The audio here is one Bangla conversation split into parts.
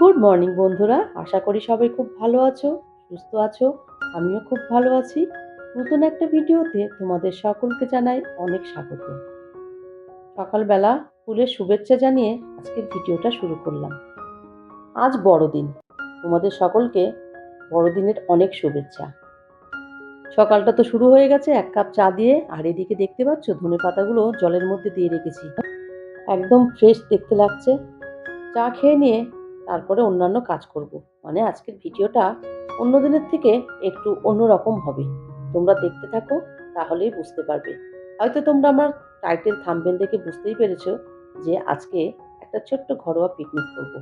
গুড মর্নিং বন্ধুরা। আশা করি সবাই খুব ভালো আছো, সুস্থ আছো, আমিও খুব ভালো আছি। নতুন একটা ভিডিওতে তোমাদের সকলকে জানাই অনেক স্বাগত। সকালবেলা ফুলের শুভেচ্ছা জানিয়ে আজকের ভিডিওটা শুরু করলাম। আজ বড়দিন। তোমাদের সকলকে বড়দিনের অনেক শুভেচ্ছা। সকালটা তো শুরু হয়ে গেছে, এক কাপ চা দিয়ে, আর এদিকে দেখতে পাচ্ছ, ধনে পাতাগুলো জলের মধ্যে দিয়ে রেখেছি। একদম ফ্রেশ দেখতে লাগছে। চা খেয়ে নিয়ে তারপরে অন্যান্য কাজ করব। মানে আজকের ভিডিওটা অন্য দিনের থেকে একটু অন্যরকম হবে। তোমরা দেখতে থাকো, তাহলেই বুঝতে পারবে। হয়তো তোমরা আমার টাইটেল থামবেন দেখে বুঝতেই পেরেছ যে আজকে একটা ছোট্ট ঘরোয়া পিকনিক করব।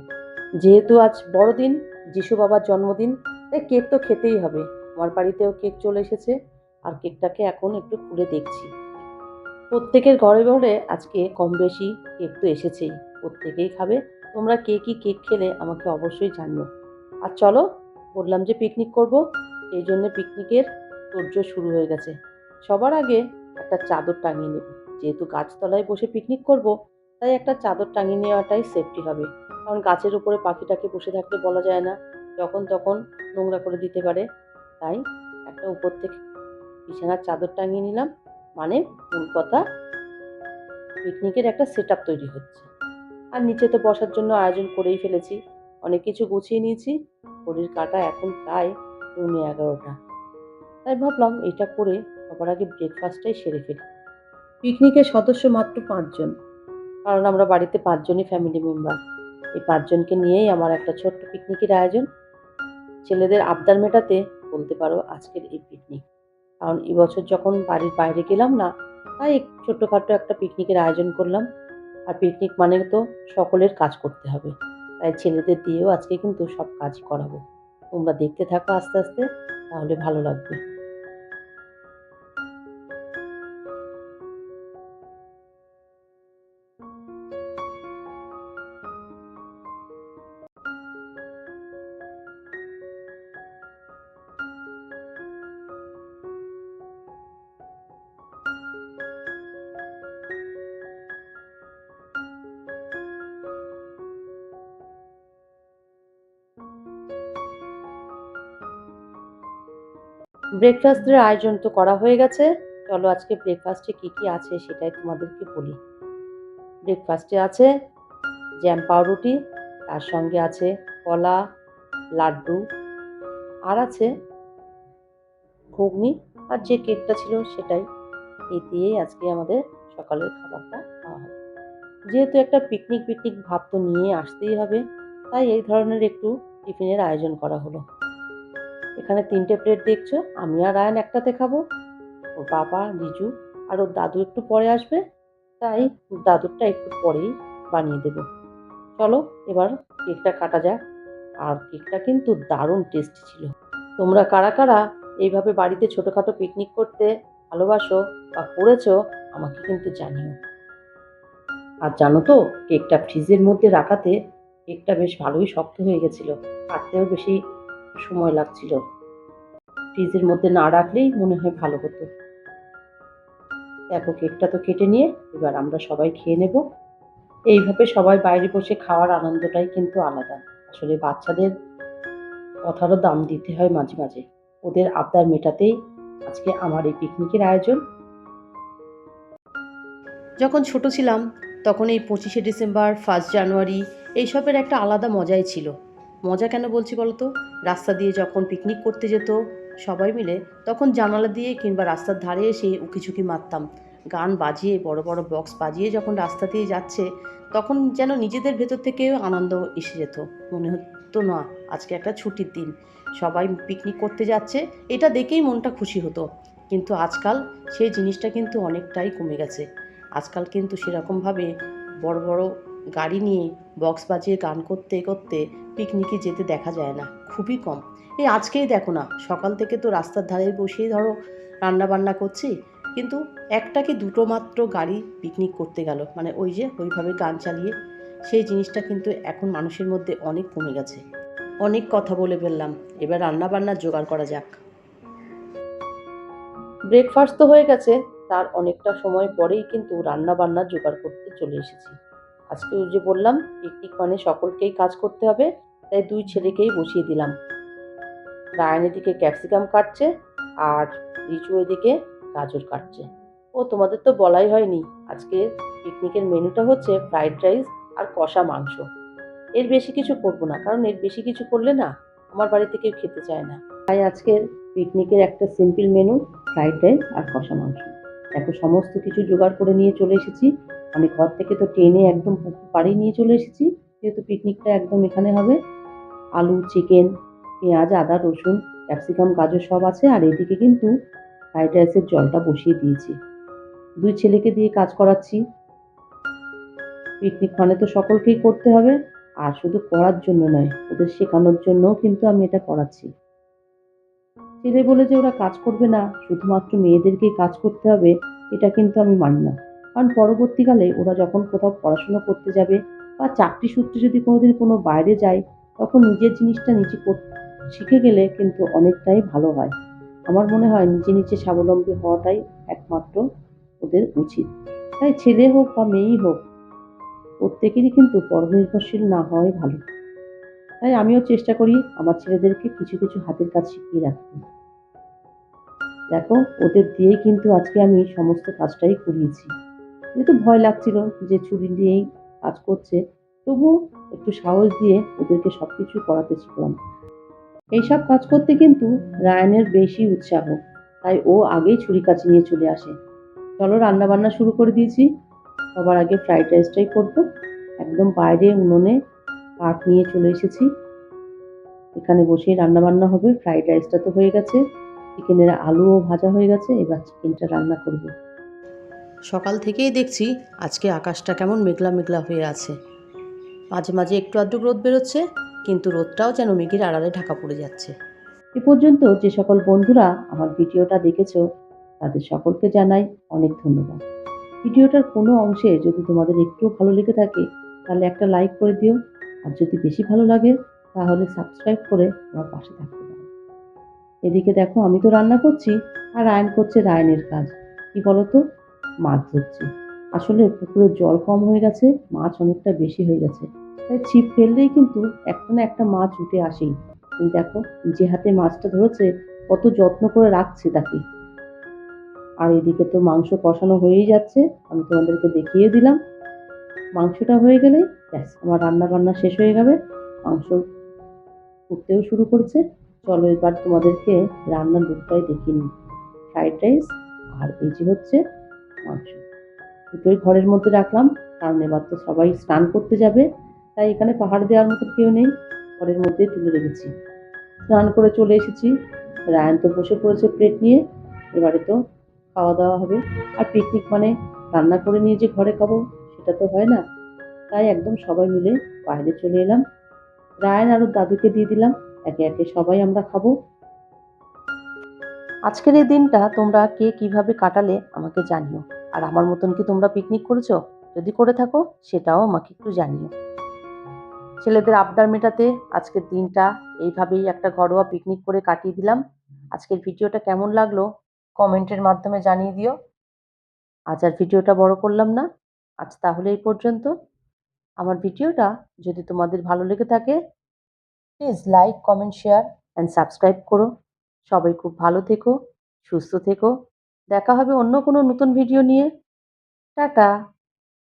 যেহেতু আজ বড়দিন, যিশু বাবার জন্মদিন, তাই কেক তো খেতেই হবে। আমার বাড়িতেও কেক চলে এসেছে আর কেকটাকে এখন একটু খুলে দেখছি। প্রত্যেকের ঘরে ঘরে আজকে কম বেশি কেক তো এসেছেই। প্রত্যেকেই খাবে তোমরা কে কি কেক খেলে আমাকে অবশ্যই জানিও। আর চলো, বললাম যে পিকনিক করব, এই জন্য পিকনিকের তোড়জোড় শুরু হয়ে গেছে। সবার আগে একটা চাদর টাঙিয়ে নেব। যেহেতু গাছতলায় বসে পিকনিক করব, তাই একটা চাদর টাঙিয়ে নেওয়াটাই সেফটি হবে। কারণ গাছের উপরে পাখিটাকে বসে থাকতে বলা যায় না, যখন তখন নোংরা করে দিতে পারে। তাই একটা উপর থেকে বিছানার চাদর টাঙিয়ে নিলাম। মানে মূল কথা পিকনিকের একটা সেট তৈরি হচ্ছে। আর নিচে তো বসার জন্য আয়োজন করেই ফেলেছি। অনেক কিছু গুছিয়ে নিয়েছি। ঘড়ির কাটা এখন প্রায় পৌনে এগারোটা। তাই ভাবলাম এটা করে সবার আগে ব্রেকফাস্টটাই সেরে ফেলি। পিকনিকের সদস্য মাত্র পাঁচজন। কারণ আমরা বাড়িতে পাঁচজনই ফ্যামিলি মেম্বার এই পাঁচজনকে নিয়েই আমার একটা ছোট্ট পিকনিকের আয়োজন। ছেলেদের আবদার মেটাতে বলতে পারো আজকের এই পিকনিক কারণ এবছর যখন বাড়ির বাইরে গেলাম না, তাই ছোট্টখাট্টো একটা পিকনিকের আয়োজন করলাম। আর পিকনিক মানে তো সকলের কাজ করতে হবে। তাই ছেলেদের দিয়েও আজকে কিন্তু সব কাজ করাবো। তোমরা দেখতে থাকো আস্তে আস্তে, তাহলে ভালো লাগবে। ব্রেকফাস্টের আয়োজন তো করা হয়ে গেছে। চলো আজকে ব্রেকফাস্টে কী কী আছে সেটাই তোমাদেরকে বলি। ব্রেকফাস্টে আছে জ্যাম পাউরুটি, তার সঙ্গে আছে কলা, লাড্ডু, আর আছে ঘুগনি, আর যে কেকটা ছিল সেটাই। এই দিয়েই আজকে আমাদের সকালের খাবারটা খাওয়া হবে। যেহেতু একটা পিকনিক পিকনিক ভাব তো নিয়ে আসতেই হবে, তাই এই ধরনের একটু টিফিনের আয়োজন করা হলো। এখানে তিনটে প্লেট দেখছ, আমি আর আয়ন একটাতে খাব। ওর বাবা রিজু আর ওর দাদু একটু পরে আসবে, তাই দাদুরটা একটু পরেই বানিয়ে দেবো। চলো এবার কেকটা কাটা যাক। আর কেকটা কিন্তু দারুণ টেস্টি ছিল। তোমরা কারা কারা এইভাবে বাড়িতে ছোটোখাটো পিকনিক করতে ভালোবাসো বা করেছ, আমাকে কিন্তু জানিও। আর জানো তো, কেকটা ফ্রিজের মধ্যে রাখাতে কেকটা বেশ ভালোই শক্ত হয়ে গেছিল, কাটতেও বেশি সময় লাগছিল। ফ্রিজের মধ্যে না রাখলেই মনে হয় ভালো হতো। দেখো, কেকটা তো কেটে নিয়ে এবার আমরা সবাই খেয়ে নেব। এইভাবে সবাই বাইরে বসে খাওয়ার আনন্দটাই কিন্তু আলাদা। আসলে বাচ্চাদের কথারও দাম দিতে হয় মাঝে মাঝে। ওদের আবদার মেটাতেই আজকে আমার এই পিকনিকের আয়োজন। যখন ছোট ছিলাম, তখন এই পঁচিশে ডিসেম্বর, ফার্স্ট জানুয়ারি, এইসবের একটা আলাদা মজাই ছিল। মজা কেন বলছি বলতো? রাস্তা দিয়ে যখন পিকনিক করতে যেত সবাই মিলে তখন জানালা দিয়ে কিংবা রাস্তার ধারে এসে উকিঝুঁকি মারতাম। গান বাজিয়ে, বড় বড় বক্স বাজিয়ে যখন রাস্তা দিয়ে যাচ্ছে, তখন যেন নিজেদের ভেতর থেকেও আনন্দ এসে যেত। মনে হতো, না, আজকে একটা ছুটির দিন। সবাই পিকনিক করতে যাচ্ছে। এটা দেখেই মনটা খুশি হতো। কিন্তু আজকাল সেই জিনিসটা কিন্তু অনেকটাই কমে গেছে। আজকাল কিন্তু সেরকমভাবে বড় বড় গাড়ি নিয়ে বক্স বাজিয়ে গান করতে করতে পিকনিকে যেতে দেখা যায় না। খুবই কম। এই আজকেই দেখো না, সকাল থেকে তো রাস্তার ধারে বসেই ধরো রান্না বান্না করছি, কিন্তু একটা কি দুটো মাত্র গাড়ি পিকনিক করতে গেল। মানে ওই যে ওইভাবে গান চালিয়ে, সেই জিনিসটা কিন্তু এখন মানুষের মধ্যে অনেক কমে গেছে। অনেক কথা বলে ফেললাম, এবার রান্না বান্নার জোগাড় করা যাক। ব্রেকফাস্ট তো হয়ে গেছে, তার অনেকটা সময় পরেই কিন্তু রান্না বান্না জোগাড় করতে চলে এসেছি। আজকে যে বললাম পিকনিক মানে সকলকেই কাজ করতে হবে তাই দুই ছেলেকেই বসিয়ে দিলাম। রায়ন এদিকে ক্যাপসিকাম কাটছে আর রিচু এদিকে গাজর কাটছে। ও, তোমাদের তো বলাই হয়নি, আজকে পিকনিকের মেনুটা হচ্ছে ফ্রাইড রাইস আর কষা মাংস। এর বেশি কিছু করব না, কারণ এর বেশি কিছু করলে না আমার বাড়িতে কেউ খেতে চায় না। তাই আজকের পিকনিকের একটা সিম্পল মেনু ফ্রাইড রাইস আর কষা মাংস। দেখো, সমস্ত কিছু জোগাড় করে নিয়ে চলে এসেছি। আমি ঘর থেকে তো ট্রেনে একদম পুকুর পাড়েই নিয়ে চলে এসেছি, যেহেতু পিকনিকটা একদম এখানে হবে। আলু চিকেন পেঁয়াজ, আদা, রসুন ক্যাপসিকাম গাজর সব আছে আর এদিকে কিন্তু ফ্রাইড রাইসের জলটা বসিয়ে দিয়েছি। দুই ছেলেকে দিয়ে কাজ করাচ্ছি। পিকনিক মানে তো সকলকেই করতে হবে, আর শুধু পড়ার জন্য নয়, ওদের শেখানোর জন্যও কিন্তু আমি এটা করাচ্ছি ছেলে বলে যে ওরা কাজ করবে না, শুধুমাত্র মেয়েদেরকেই কাজ করতে হবে, এটা কিন্তু আমি মানি না। কারণ পরবর্তীকালে ওরা যখন কোথাও পড়াশোনা করতে যাবে বা চাকরি সূত্রে যদি কোনোদিন কোনো বাইরে যায় তখন নিজের জিনিসটা নিজে কর- শিখে গেলে কিন্তু অনেকটাই ভালো হয়। আমার মনে হয় নিজে নিজে স্বাবলম্বী হওয়াটাই একমাত্র ওদের উচিত। তাই ছেলে হোক বা মেয়েই হোক, প্রত্যেকেরই কিন্তু পরনির্ভরশীল না হওয়াই ভালো। তাই আমিও চেষ্টা করি আমার ছেলেদেরকে কিছু কিছু হাতের কাজ শিখিয়ে রাখতে। দেখো, ওদের দিয়েই কিন্তু আজকে আমি সমস্ত কাজটাই করিয়েছি। যেহেতু ভয় লাগছিল যে ছুরি দিয়েই কাজ করছে। তবু একটু সাহস দিয়ে ওদেরকে সব কিছু করাতে শিখলাম। এইসব কাজ করতে কিন্তু রায়নের বেশি উৎসাহ, তাই ও আগেই ছুরি কাছে নিয়ে চলে আসে। চলো রান্না বান্না শুরু করে দিয়েছি। সবার আগে ফ্রাইড রাইসটাই করব। একদম বাইরে উনুনে কাঠ নিয়ে চলে এসেছি। এখানে বসেই রান্না বান্না হবে। ফ্রাইড রাইসটা তো হয়ে গেছে। চিকেনের আলুও ভাজা হয়ে গেছে। এবার চিকেনটা রান্না করব। সকাল থেকেই দেখছি আজকে আকাশটা কেমন মেঘলা মেঘলা হয়ে আছে। মাঝে মাঝে একটু আধটু রোদ বেরোচ্ছে, কিন্তু রোদটাও যেন মেঘের আড়ালে ঢাকা পড়ে যাচ্ছে। এ পর্যন্ত যে সকল বন্ধুরা আমার ভিডিওটা দেখেছ, তাদের সকলকে জানাই অনেক ধন্যবাদ। ভিডিওটার কোনো অংশে যদি তোমাদের একটু ভালো লেগে থাকে, তাহলে একটা লাইক করে দিও, আর যদি বেশি ভালো লাগে, তাহলে সাবস্ক্রাইব করে আমার পাশে থাকতে পারো। এদিকে দেখো, আমি তো রান্না করছি, আর রায়ন করছে রায়নের কাজ। কি বলতো? মাছ ধরছে। আসলে পুকুরের জল কম হয়ে গেছে, মাছ অনেকটা বেশি হয়ে গেছে। তাই ছিপ ফেললেই কিন্তু একটা না একটা মাছ উঠে আসেই। এই দেখো যে হাতে মাছটা ধরেছে, কত যত্ন করে রাখছে তাকে। আর এদিকে তো মাংস কষানো হয়েই যাচ্ছে, আমি তোমাদেরকে দেখিয়ে দিলাম। মাংসটা হয়ে গেলে, ব্যাস, আমার রান্না বান্না শেষ হয়ে যাবে মাংস ফুটতেও শুরু করছে। চলো এবার তোমাদেরকে রান্নার লুকটাই দেখিনি ফ্রাইড রাইস আর এই যে হচ্ছে মাংস। দুটোই ঘরের মধ্যে রাখলাম, কারণ এবার তো সবাই স্নান করতে যাবে, তাই এখানে পাহাড় দেওয়ার মতো কেউ নেই, ঘরের মধ্যে তুলে রেখেছি। স্নান করে চলে এসেছি, রায়ন তো বসে পড়েছে প্লেট নিয়ে, এবারে তো খাওয়া দাওয়া হবে। আর পিকনিক মানে রান্না করে নিয়ে যে ঘরে খাব, সেটা তো হয় না। তাই একদম সবাই মিলে বাইরে চলে এলাম। রায়ন আর ওর দাদুকে দিয়ে দিলাম, একে একে সবাই আমরা খাব। আজকের এই দিনটা তোমরা কে কীভাবে কাটালে আমাকে জানিও। আর আমার মতন কি তোমরা পিকনিক করেছ? যদি করে থাকো, সেটাও আমাকে একটু জানিও। ছেলেদের আবদার মেটাতে আজকের দিনটা এইভাবেই একটা ঘরোয়া পিকনিক করে কাটিয়ে দিলাম। আজকের ভিডিওটা কেমন লাগল কমেন্টের মাধ্যমে জানিয়ে দিও। আজ আর ভিডিওটা বড় করলাম না। আজ তাহলে এই পর্যন্ত। আমার ভিডিওটা যদি তোমাদের ভালো লেগে থাকে please like comment share and subscribe করো। সবাই খুব ভালো থেকো, সুস্থ থেকো। দেখা হবে অন্য কোনো নতুন ভিডিও নিয়ে। টাটা।